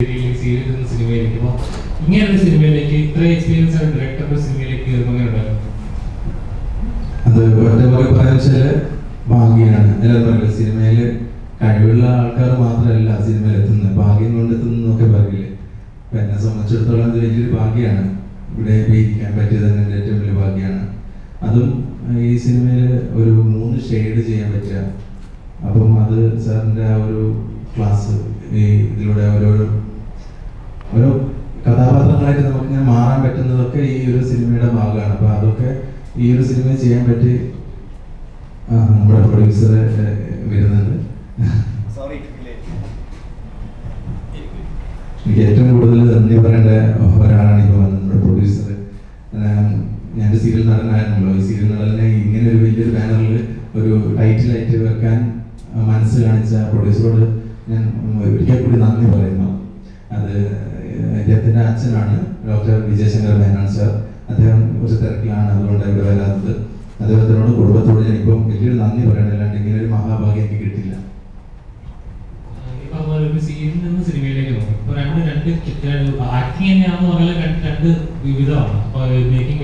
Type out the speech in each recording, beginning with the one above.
സിനിമയിലേക്ക് അപ്പോൾ ഇങ്ങനെ സിനിമയിലേക്ക് ഇത്ര എക്സ്പീരിയൻസ് ആണ് ഡയറക്ടറുടെ സിനിമയിലേക്ക് ഉണ്ടായിരുന്നു അത് ഒറ്റ പോലെ പറയാന്ന് വെച്ചാൽ ഭാഗ്യമാണ് എല്ലാവരും പറയില്ല സിനിമയിൽ കഴിവുള്ള ആൾക്കാർ മാത്രമല്ല സിനിമയിൽ എത്തുന്നത്. ഭാഗ്യം കൊണ്ട് എത്തുന്നൊക്കെ പറയില്ലേ അപ്പൊ എന്നെ സംബന്ധിച്ചിടത്തോളം അത് വലിയൊരു ഭാഗ്യമാണ്. ഇവിടെ ഇരിക്കാൻ പറ്റിയത് തന്നെ എന്റെ ഏറ്റവും വലിയ ഭാഗ്യമാണ്. അതും ഈ സിനിമയിൽ ഒരു മൂന്ന് ഷെയ്ഡ് ചെയ്യാൻ പറ്റുക. അപ്പം അത് സാറിന്റെ ആ ഒരു ക്ലാസ് ഈ ഇതിലൂടെ ഓരോരോ ഓരോ കഥാപാത്രങ്ങളായിട്ട് നമുക്ക് ഞാൻ മാറാൻ പറ്റുന്നതൊക്കെ ഈ ഒരു സിനിമയുടെ ഭാഗമാണ്. അപ്പൊ അതൊക്കെ ഈ ഒരു സിനിമ ചെയ്യാൻ പറ്റി നമ്മുടെ പ്രൊഡ്യൂസർ വരുന്നുണ്ട്. എനിക്ക് ഏറ്റവും കൂടുതൽ നന്ദി പറയേണ്ട ഒരാളാണ് ഇപ്പോൾ നമ്മുടെ പ്രൊഡ്യൂസർ ഞാൻ സീരിയൽ നടനായിരുന്നല്ലോ ഈ സീരിയൽ നടനെ ഇങ്ങനെ ഒരു വലിയൊരു ബാനറിൽ ഒരു ടൈറ്റിലായിട്ട് വെക്കാൻ മനസ്സ് കാണിച്ച പ്രൊഡ്യൂസറോട് ഞാൻ ഒരിക്കൽ കൂടി നന്ദി പറയുന്നു. അത് അദ്ദേഹത്തിന്റെ അച്ഛനാണ് ഡോക്ടർ വിജയശങ്കർ മേനോൻ സാർ. അദ്ദേഹം കുറച്ച് തിരക്കിലാണ് അതുകൊണ്ട് ഇവിടെ വരാത്തത്. അദ്ദേഹത്തിനോട് കുടുംബത്തോട് ഇപ്പം വലിയൊരു നന്ദി പറയണം. അല്ലാണ്ട് ഇങ്ങനെ ഒരു മഹാഭാഗ്യം എനിക്ക് കിട്ടില്ല. ഒരു സീരിയലിൽ നിന്ന് സിനിമയിലേക്ക് രണ്ട് രണ്ട് വിവിധമാണ്. മേക്കിംഗ്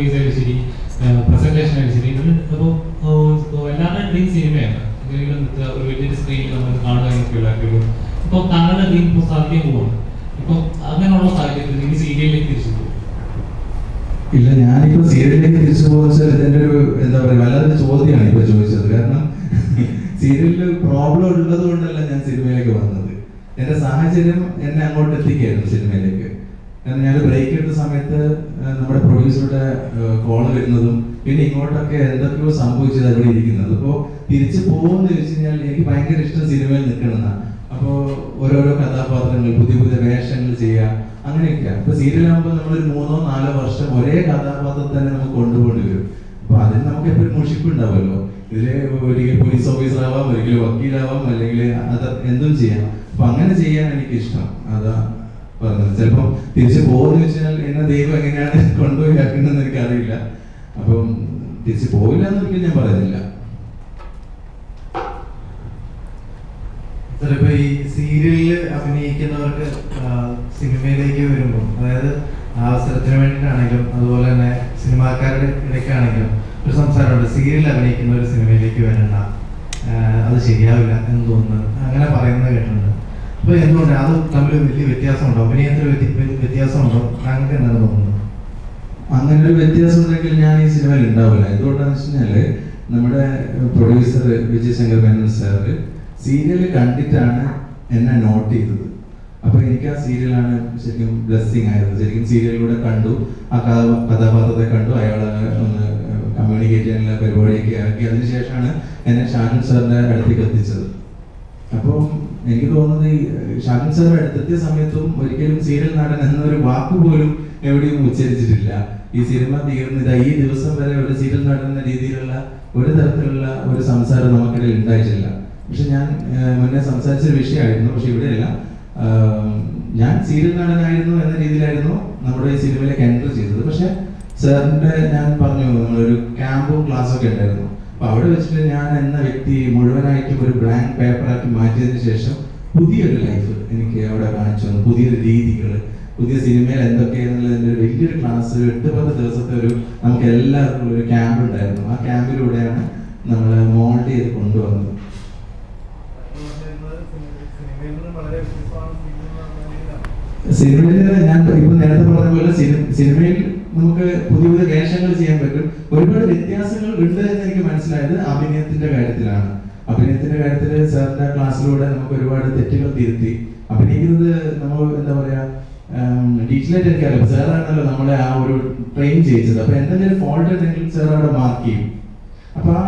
സിനിമയാണ്. ഒരു നമ്മൾ പോവാണ് ഇപ്പൊ അങ്ങനെയുള്ള സാഹചര്യത്തിൽ ഇനി സീരിയലിലേക്ക് തിരിച്ചു പോകും ഇല്ല ഞാനിപ്പോ സീരിയലിലേക്ക് തിരിച്ചു പോകുന്ന എന്റെ ഒരു എന്താ പറയുക വല്ലാത്ത ചോദ്യമാണ് ഇപ്പൊ ചോദിച്ചത്. കാരണം സീരിയലിൽ പ്രോബ്ലം ഉള്ളത് കൊണ്ടല്ല ഞാൻ സിനിമയിലേക്ക് വന്നത്. എന്റെ സാഹചര്യം എന്നെ അങ്ങോട്ട് എത്തിക്കായിരുന്നു സിനിമയിലേക്ക്. കാരണം ഞാൻ ബ്രേക്ക് എടുത്ത സമയത്ത് നമ്മുടെ പ്രൊഡ്യൂസറുടെ കോൾ വരുന്നതും പിന്നെ ഇങ്ങോട്ടൊക്കെ എന്തൊക്കെയോ സംഭവിച്ചത് അവിടെ ഇരിക്കുന്നത്. അപ്പോൾ തിരിച്ചു പോകുമെന്ന് ചോദിച്ചു കഴിഞ്ഞാൽ എനിക്ക് ഭയങ്കര ഇഷ്ടം സിനിമയിൽ നിൽക്കണമെന്നാണ് അപ്പോൾ ഓരോരോ കഥാപാത്രങ്ങൾ പുതിയ പുതിയ വേഷങ്ങൾ ചെയ്യുക അങ്ങനെയൊക്കെ ഇപ്പൊ സീരിയലാകുമ്പോൾ നമ്മളൊരു മൂന്നോ നാലോ വർഷം ഒരേ കഥാപാത്രം തന്നെ നമുക്ക് കൊണ്ടുപോകേണ്ടി വരും അപ്പൊ അതിന് നമുക്ക് എപ്പോഴും മുഷിപ്പ് ഉണ്ടാവുമല്ലോ ഇതിൽ ഒരിക്കൽ പോലീസ് ഓഫീസർ ആവാം ഒരിക്കൽ വക്കീലാവാം അല്ലെങ്കിൽ അത് എന്തും ചെയ്യാം. അപ്പൊ അങ്ങനെ ചെയ്യാൻ എനിക്ക് ഇഷ്ടം അതാ പറഞ്ഞത്. ചിലപ്പം തിരിച്ചു പോകുന്ന വെച്ചാൽ എന്നെ ദൈവം എങ്ങനെയാണ് കൊണ്ടുപോയി ആക്കുന്നതെന്ന് എനിക്കറിയില്ല. അപ്പം തിരിച്ചു പോവില്ല എന്നൊരിക്കലും ഞാൻ പറയുന്നില്ല. ചിലപ്പോ ഈ സീരിയലിൽ അഭിനയിക്കുന്നവർക്ക് സിനിമയിലേക്ക് വരുമ്പോൾ അതായത് ആ അവസരത്തിന് വേണ്ടിയിട്ടാണെങ്കിലും അതുപോലെ തന്നെ സിനിമാക്കാരുടെ ഇടയ്ക്കാണെങ്കിലും ഒരു സംസാരമുണ്ട്. സീരിയൽ അഭിനയിക്കുന്ന ഒരു സിനിമയിലേക്ക് വരണ്ട. അത് ശരിയാവില്ല എന്ന് തോന്നുന്നു അങ്ങനെ പറയുന്നത് കേട്ടിട്ടുണ്ട്. അപ്പോൾ എന്തുകൊണ്ട്? അത് തമ്മിൽ വലിയ വ്യത്യാസമുണ്ടോ? അഭിനയത്തിൽ വ്യത്യാസം വ്യത്യാസമുണ്ടോ? താങ്കൾക്ക് എന്താണ് തോന്നുന്നത്? അങ്ങനെ ഒരു വ്യത്യാസം ഉണ്ടെങ്കിൽ ഞാൻ ഈ സിനിമയിൽ ഉണ്ടാവില്ല. എന്തുകൊണ്ടാന്ന് വെച്ച് കഴിഞ്ഞാൽ നമ്മുടെ producer Vijayashankar Menon sir serial കണ്ടിട്ടാണ് എന്നെ നോട്ട് ചെയ്തത്. അപ്പൊ എനിക്ക് ആ സീരിയലാണ് ശരിക്കും ബ്ലെസ്സിങ് ആയിരുന്നു ശരിക്കും സീരിയലിലൂടെ കണ്ടു. ആ കഥ കഥാപാത്രത്തെ കണ്ടു. അയാളെ ഒന്ന് കമ്മ്യൂണിക്കേറ്റ് ചെയ്യാനുള്ള പരിപാടിയൊക്കെ ആക്കി. അതിനുശേഷമാണ് എന്നെ ഷാനു സാറിന്റെ അടുത്തേക്ക് എത്തിച്ചത്. അപ്പം എനിക്ക് തോന്നുന്നത് ഈ ഷാനൻ സാർ അടുത്തെത്തിയ സമയത്തും ഒരിക്കലും സീരിയൽ നടൻ എന്നൊരു വാക്ക് പോലും എവിടെയും ഉച്ചരിച്ചിട്ടില്ല. ഈ സിനിമ തീർന്നില്ല ഈ ദിവസം വരെ ഒരു സീരിയൽ നടൻ എന്ന രീതിയിലുള്ള ഒരു തരത്തിലുള്ള ഒരു സംസാരം നമുക്കിടയിൽ ഉണ്ടായിട്ടില്ല. പക്ഷെ ഞാൻ മുന്നേ സംസാരിച്ച വിഷയമായിരുന്നു. പക്ഷെ ഇവിടെയല്ല. ഞാൻ സീരിയൽ നടനായിരുന്നു എന്ന രീതിയിലായിരുന്നു നമ്മുടെ ഈ സിനിമയിലേക്ക് എൻട്രി ചെയ്തത്. പക്ഷെ സാറിന്റെ ഞാൻ പറഞ്ഞു നമ്മളൊരു ക്യാമ്പും ക്ലാസ്സും ഒക്കെ ഉണ്ടായിരുന്നു. അപ്പൊ അവിടെ വെച്ചിട്ട് ഞാൻ എന്ന വ്യക്തി മുഴുവനായിട്ടും ഒരു ബ്ലാങ്ക് പേപ്പറാക്കി മാറ്റിയതിനു ശേഷം പുതിയൊരു ലൈഫ് എനിക്ക് അവിടെ കാണിച്ചു തന്നു. പുതിയൊരു രീതികൾ പുതിയ സിനിമയിൽ എന്തൊക്കെയാണെന്നുള്ളതിന്റെ ഒരു വലിയൊരു ക്ലാസ് എട്ട് പത്ത് ദിവസത്തെ ഒരു നമുക്ക് എല്ലാവർക്കും ഒരു ക്യാമ്പ് ഉണ്ടായിരുന്നു. ആ ക്യാമ്പിലൂടെയാണ് നമ്മൾ മോൾഡ് ചെയ്ത് കൊണ്ടുവന്നത്. സിനിമയിൽ ഞാൻ ഇപ്പൊ നേരത്തെ പറഞ്ഞ പോലെ സിനിമയിൽ നമുക്ക് പുതിയ പുതിയ വേഷങ്ങൾ ചെയ്യാൻ പറ്റും. ഒരുപാട് വ്യത്യാസങ്ങൾ ഉണ്ട് എന്ന് എനിക്ക് മനസ്സിലായത് അഭിനയത്തിന്റെ കാര്യത്തിലാണ്. അഭിനയത്തിന്റെ കാര്യത്തിൽ സാറിന്റെ ക്ലാസ്സിലൂടെ നമുക്ക് ഒരുപാട് തെറ്റുകൾ തിരുത്തി. അഭിനയിക്കുന്നത് നമ്മൾ എന്താ പറയാ ഡീറ്റെയിലായിട്ട് എനിക്കറിയാം സാറാണല്ലോ നമ്മളെ ആ ഒരു ട്രെയിൻ ചെയ്യിച്ചത്. അപ്പൊ എന്തെങ്കിലും ഫോൾട്ട് ഉണ്ടെങ്കിൽ സാർ അവിടെ മാർക്ക് ചെയ്യും. അപ്പൊ ആ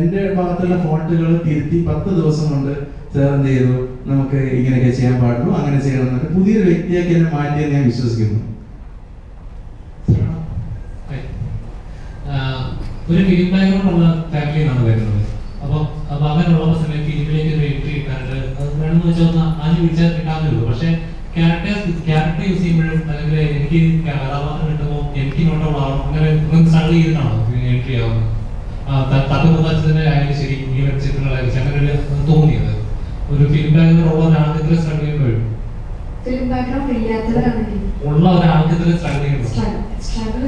എന്റെ ഭാഗത്തുള്ള ഫോൾട്ടുകൾ തിരുത്തി പത്ത് ദിവസം കൊണ്ട് സാർ എന്ത് ചെയ്തു. നമുക്ക് ഇങ്ങനെയൊക്കെ ചെയ്യാൻ പാടുള്ളൂ. അങ്ങനെ ചെയ്യണം എന്നൊക്കെ പുതിയൊരു വ്യക്തിയാക്കി എന്നെ മാറ്റിയെന്ന് ഞാൻ വിശ്വസിക്കുന്നു. ഒരു ഫിലിം ബാക്ക്ഗ്രൗണ്ട് ഉള്ള ഫാമിലിയിൽ നിന്നാണ് വരുന്നത്. അപ്പോൾ അപ്പൊ അങ്ങനെയുള്ള സമയത്ത് ഫിലിമിലേക്ക് ഒരു എൻട്രി കിട്ടാനായിട്ട് അത് വേണമെന്ന് വെച്ചാൽ ഒന്ന് ആദ്യം വിളിച്ചാൽ കിട്ടാവുന്നേ പക്ഷേ ക്യാരക്ടേഴ്സ് ക്യാരക്ടർ യൂസ് ചെയ്യുമ്പോഴും അല്ലെങ്കിൽ എനിക്ക് കഥാപാത്രം കിട്ടുമ്പോൾ എനിക്ക് അങ്ങനെ ഒന്ന് സ്ട്രഗിൾ ചെയ്തിട്ടാണോ എൻട്രി ആവുന്നത്? തട്ടുമുഖത്തിന്റെ ആയാലും ശരി ഈ ചിത്രങ്ങളായാലും ശരി അങ്ങനെ ഒരു തോന്നിയത് ഒരു ഫിലിം ബാക്ക്ഗ്രൗണ്ട് ഉള്ള ഒരാൾക്ക് ഇത്ര സ്ട്രഗിൾ ചെയ്യുമ്പോഴും ഉള്ള സ്ട്രഗിൾ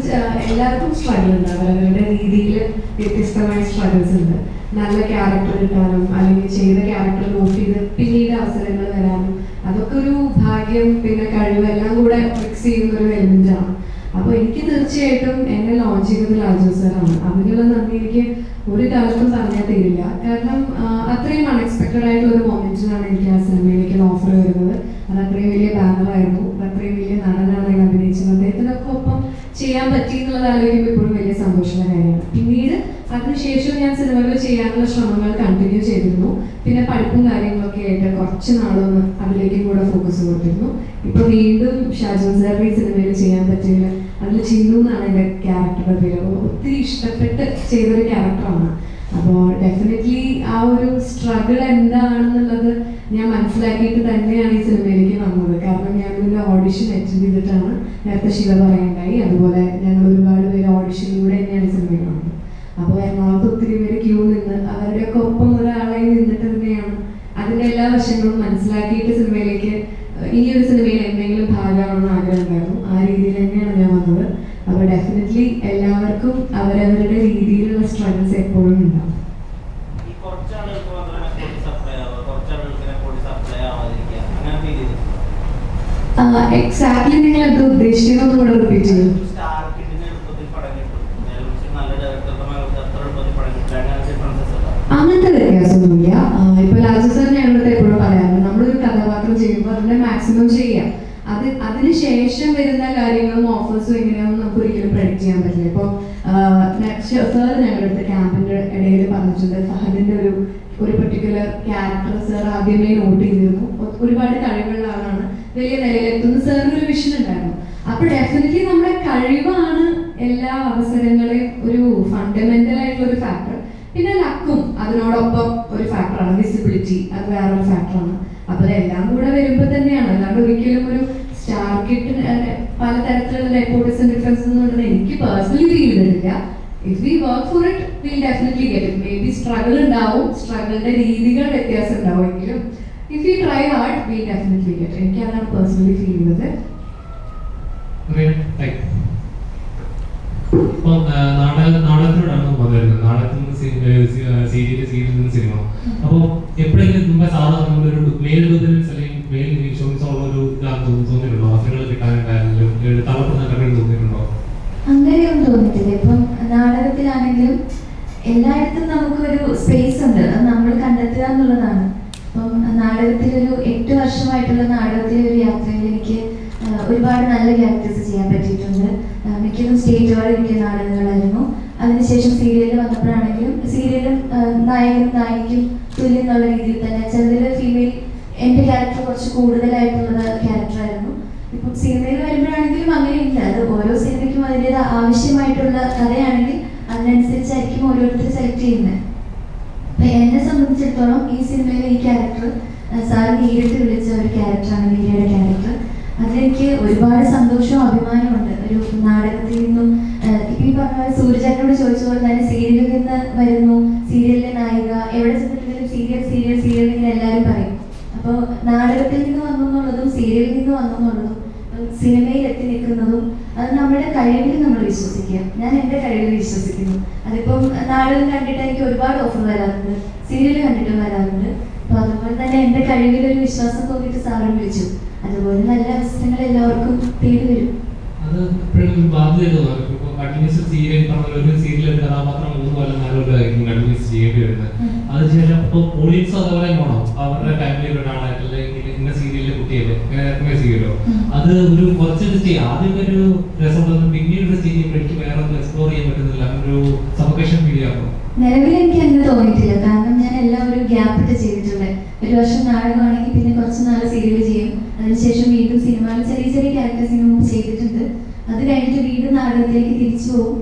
എല്ലാവർക്കും സ്ട്രഗിൾ ഉണ്ട്. അവരവരുടെ രീതിയിൽ വ്യത്യസ്തമായ സ്ട്രഗിൾസ് ഉണ്ട്. നല്ല ക്യാരക്ടർ കിട്ടാനും അല്ലെങ്കിൽ ചെയ്ത ക്യാരക്ടർ നോട്ട് ചെയ്ത് പിന്നീട് അവസരങ്ങൾ വരാനും അതൊക്കെ ഒരു ഭാഗ്യം പിന്നെ കഴിവ് എല്ലാം കൂടെ മിക്സ് ചെയ്യുന്ന ഒരു എലിമെന്റാണ് അപ്പോൾ എനിക്ക് തീർച്ചയായിട്ടും എന്നെ ലോഞ്ച് ചെയ്തത് രാജു സാറാണ് അതിനുള്ള നന്ദി എനിക്ക് ഒരു കാലത്തും പറഞ്ഞാൽ തീരില്ല. കാരണം അത്രയും അൺഎക്സ്പെക്റ്റഡ് ആയിട്ടുള്ള ഒരു മൊമെന്റിലാണ് എനിക്ക് ആ സിനിമയിലേക്ക് ഓഫർ വരുന്നത്. അത് അത്രയും വലിയ ബാനറായിരുന്നു അത് അത്രയും വലിയ നടനാണ് ഞാൻ അഭിനയിച്ചത്. അദ്ദേഹത്തിനൊക്കെ ഒപ്പം ചെയ്യാൻ പറ്റി എന്നുള്ളത് ആലോചിക്കുമ്പോൾ ഇപ്പോഴും വലിയ സന്തോഷമുള്ള കാര്യമാണ്. പിന്നീട് അതിനുശേഷം ഞാൻ സിനിമകൾ ചെയ്യാനുള്ള ശ്രമങ്ങൾ കണ്ടിന്യൂ ചെയ്തിരുന്നു. പിന്നെ പഠിപ്പും കാര്യങ്ങളൊക്കെ ആയിട്ട് കുറച്ച് നാളൊന്ന് അതിലേക്കും കൂടെ ഫോക്കസ് കൊടുത്തിരുന്നു. ഇപ്പൊ വീണ്ടും ഷാജോൻ സാറിന് ഈ സിനിമയിൽ ചെയ്യാൻ പറ്റിയില്ല അതിൽ ചിന്നു എന്നാണ് എന്റെ ക്യാരക്ടറുടെ പേര്. ഒത്തിരി ഇഷ്ടപ്പെട്ട് ചെയ്തൊരു ക്യാരക്ടറാണ് അപ്പോൾ ഡെഫിനറ്റ്ലി ആ ഒരു സ്ട്രഗിൾ എന്താണെന്നുള്ളത് ഞാൻ മനസ്സിലാക്കിയിട്ട് തന്നെയാണ് ഈ സിനിമയിലേക്ക് വന്നത്. കാരണം ഞാൻ ഇതിന്റെ ഓഡിഷൻ അറ്റൻഡ് ചെയ്തിട്ടാണ് നേരത്തെ ശിവ പറയുണ്ടായി. അതുപോലെ ഞങ്ങൾ ഒരുപാട് പേര് ഓഡിഷനിലൂടെ തന്നെയാണ് സിനിമയിൽ വന്നത്. അപ്പോൾ എറണാകുളത്ത് ഒത്തിരി പേര് ക്യൂ നിന്ന് അവരുടെയൊക്കെ ഒപ്പം ഒരാളെ നിന്നിട്ട് തന്നെയാണ് അതിന്റെ എല്ലാ വശങ്ങളും മനസ്സിലാക്കിയിട്ട് സിനിമയിലേക്ക് ഈ ഒരു സിനിമയിൽ എന്തെങ്കിലും ഭാഗമാണെന്ന് ആഗ്രഹം ഉണ്ടായിരുന്നു. ആ രീതിയിൽ തന്നെയാണ് ഞാൻ വന്നത്. അപ്പോൾ ഡെഫിനറ്റ്ലി എല്ലാവർക്കും അവരവരുടെ രീതിയിലുള്ള സ്ട്രഗിൾസ് എപ്പോഴും ഉണ്ടാവും ഈ കുറച്ച് ആളുകൾക്ക് മാത്രമേ പൊടി സപ്ലൈ ആവുക കുറച്ച് ആളുകൾക്ക് പൊടി സപ്ലൈ ആവാതിരിക്കുക അങ്ങനെ ഫീൽ ചെയ്തു എക്സാക്ട്ലി നിങ്ങൾ എന്ത് ഉദ്ദേശിക്കുന്നത് കൂടെ അങ്ങനത്തെ വ്യത്യാസമൊന്നുമില്ല. ഇപ്പൊ രാജു സാർ ഞങ്ങളുടെ എപ്പോഴും പറയാറുണ്ട് നമ്മളൊരു കഥാപാത്രം ചെയ്യുമ്പോൾ അതിന്റെ മാക്സിമം ചെയ്യാം. അത് അതിന് ശേഷം വരുന്ന കാര്യങ്ങളും ഓഫേഴ്സും എങ്ങനെയാണെന്ന് നമുക്ക് ഒരിക്കലും പ്രഡിക്റ്റ് ചെയ്യാൻ പറ്റില്ല. ഇപ്പോൾ സാർ ഞങ്ങളുടെ ക്യാമ്പിന്റെ ഇടയിൽ പറഞ്ഞിട്ടുണ്ട്. ഫഹദിന്റെ ഒരു ഒരു പെർട്ടിക്കുലർ ക്യാരക്ടർ സാർ ആദ്യമേ നോട്ട് ചെയ്തിരുന്നു. ഒരുപാട് കഴിവുള്ള ആളാണ്. വലിയ നിലയിലെത്തുന്ന സാറിന് ഒരു വിഷൻ ഉണ്ടായിരുന്നു. അപ്പൊ ഡെഫിനറ്റ്ലി നമ്മുടെ കഴിവാണ് എല്ലാ അവസരങ്ങളെയും ഒരു ഫണ്ടമെന്റൽ ആയിട്ടുള്ള ഒരു ഫാക്ടർ പിന്നെ ലക്കും അതിനോടൊപ്പം ഒരു ഫാക്ടറാണ് വിസിബിലിറ്റി അത് വേറൊരു ഫാക്ടറാണ് അപ്പൊ അതെല്ലാം കൂടെ വരുമ്പോൾ തന്നെയാണ് അല്ലാണ്ട് ഒരിക്കലും ഒരു സ്റ്റാർ കിട്ട് പലതരത്തിലുള്ള നെപ്പോട്ടിസം ഡിഫറൻസ് എന്ന് പറയുന്നത് എനിക്ക് പേഴ്സണലി ഫീൽ ചെയ്തിട്ടില്ല. If we work for it will definitely get it maybe struggle ഉണ്ടാവും സ്ട്രഗിളിന്റെ രീതികൾ വ്യത്യാസം ഉണ്ടാവും എങ്കിലും if you try hard we definitely get എനിക്ക് അതാണ് പേഴ്സണലി ഫീൽ ചെയ്യുന്നത്. ഇപ്പം നാടക നാടകത്തിലൂടെയാണ് വന്നിരുന്നത് നാടകത്തിൽ നിന്ന് സീരിയൽ സീരിയലിൽ നിന്ന് സിനിമ. അപ്പോൾ എപ്പോഴെങ്കിലും മുമ്പേ സാധാരണ നമ്മളൊരു മെയിൽ ബദൽസ് അല്ലെങ്കിൽ മെയിൽ ഷോസ് ഉള്ള ഒരു ഇതാണെന്ന് തോന്നി- തോന്നിയിട്ടുണ്ടോ? അവസരങ്ങൾ കിട്ടാനുണ്ടായാലും തളർത്തുന്ന കഥകൾ തോന്നിയിട്ടുണ്ടോ? അങ്ങനെയൊന്നും തോന്നിയിട്ടില്ല. ഇപ്പം നാടകത്തിലാണെങ്കിലും എല്ലായിടത്തും നമുക്കൊരു സ്പേസ് ഉണ്ട്. അത് നമ്മൾ കണ്ടെത്തുക എന്നുള്ളതാണ്. നാടകത്തിലൊരു എട്ട് വർഷമായിട്ടുള്ള നാടകത്തിലെ ഒരു യാത്രയിൽ എനിക്ക് ഒരുപാട് നല്ല ക്യാരക്ടേഴ്സ് ചെയ്യാൻ പറ്റിയിട്ടുണ്ട്. മിക്കതും സ്റ്റേജോടെ എനിക്ക് നാടകങ്ങളായിരുന്നു. അതിനുശേഷം സീരിയലിൽ വന്നപ്പോഴാണെങ്കിലും സീരിയലും നായകനും നായികയും തുല്യം എന്നുള്ള രീതിയിൽ തന്നെ ചിലതിൽ ഫീമെയിൽ എന്റെ ക്യാരക്ടർ കുറച്ച് കൂടുതലായിട്ടുള്ള ക്യാരക്ടറായിരുന്നു ഇപ്പം സിനിമയിൽ വരുമ്പോഴാണെങ്കിലും അങ്ങനെയില്ല. അത് ഓരോ സിനിമയ്ക്കും അതിന്റെത് ആവശ്യമായിട്ടുള്ള കഥയാണെങ്കിൽ അതിനനുസരിച്ചായിരിക്കും ഓരോരുത്തർ സെലക്ട് ചെയ്യുന്നത്. അപ്പം എന്നെ സംബന്ധിച്ചിടത്തോളം ഈ സിനിമയിലെ ഈ ക്യാരക്ടർ സാർ നേരിട്ട് വിളിച്ച ഒരു ക്യാരക്ടറാണ് മീരയുടെ ക്യാരക്ടർ. അതിലെനിക്ക് ഒരുപാട് സന്തോഷവും അഭിമാനമുണ്ട് ഒരു നാടകത്തിൽ നിന്നും ഇപ്പം ഈ പറഞ്ഞ പോലെ സൂര്യചേട്ടനോട് ചോദിച്ച പോലെ തന്നെ സീരിയലിൽ നിന്ന് വരുന്നു. സീരിയലിലെ നായിക എവിടെ ചെന്നിട്ടുണ്ടെങ്കിലും സീരിയൽ സീരിയൽ സീരിയൽ ഇങ്ങനെ എല്ലാവരും പറയും. അപ്പോൾ നാടകത്തിൽ നിന്ന് വന്നു എന്നുള്ളതും സീരിയലിൽ നിന്ന് വന്നു എന്നുള്ളതും സിനിമയിൽ എത്തി നിൽക്കുന്നതും അത് നമ്മുടെ കഴിവിൽ നമ്മൾ വിശ്വസിക്കുക. ഞാൻ എന്റെ കഴിവിൽ വിശ്വസിക്കുന്നു. അതിപ്പം നാടകം കണ്ടിട്ട് എനിക്ക് ഒരുപാട് ഓഫർ വരാറുണ്ട്. സീരിയൽ കണ്ടിട്ടും വരാറുണ്ട്. എന്റെ കഴിവിൽ ഒരു വിശ്വാസം തോന്നിട്ട് സാറും വിളിച്ചു. അതുപോലെ നല്ല അവസരങ്ങൾ എല്ലാവർക്കും തേടി വരും. അത് എപ്പോഴും ഒരു ബാധ്യതയാണ് ഇപ്പോൾ കണ്ടിന്യൂസ് സീരിയൽ ഒരു സീരിയൽ ഒരു കഥാപാത്രം മൂന്ന് കൊല്ലം നാല് കൊല്ലമായിരിക്കും കണ്ടിന്യൂസ് ചെയ്യേണ്ടി വരുന്നത്. ഉം. അതിനുശേഷം ഇപ്പോൾ ഓഡിയൻസ് അതേപോലെ പോണോ. അവരുടെ ഫാമിലിയിൽ ഒരാളായിട്ട് അല്ലെങ്കിൽ ഇന്ന സീരിയലിലെ കുട്ടിയല്ലേ സീരിയലോ അത് ഒരു ആദ്യം ഒരു രസം തോന്നും പിന്നീട് ഒരു സ്റ്റേജ് ചെയ്യുമ്പോൾ എനിക്ക് വേറെ ഒന്നും എക്സ്പ്ലോർ ചെയ്യാൻ പറ്റുന്നില്ല. ഒരു സഫക്കേഷൻ ഫീൽ ചെയ്യാറുണ്ടോ നിലവിൽ എനിക്ക് അങ്ങനെ തോന്നിയിട്ടില്ല. കാരണം ഞാൻ എല്ലാം ഒരു ഗ്യാപ്പ് ചെയ്തിട്ടുണ്ട്. ഒരു വർഷം നാടകമാണെങ്കിൽ പിന്നെ കുറച്ച് നാൾ സീരിയൽ ചെയ്യും. അതിനുശേഷം വീണ്ടും സിനിമയിൽ ചെറിയ ചെറിയ ക്യാരക്ടേഴ്സിന് മുമ്പ് ചെയ്തിട്ടുണ്ട്. അത് കഴിഞ്ഞിട്ട് വീണ്ടും നാടകത്തിലേക്ക് തിരിച്ചു പോകും.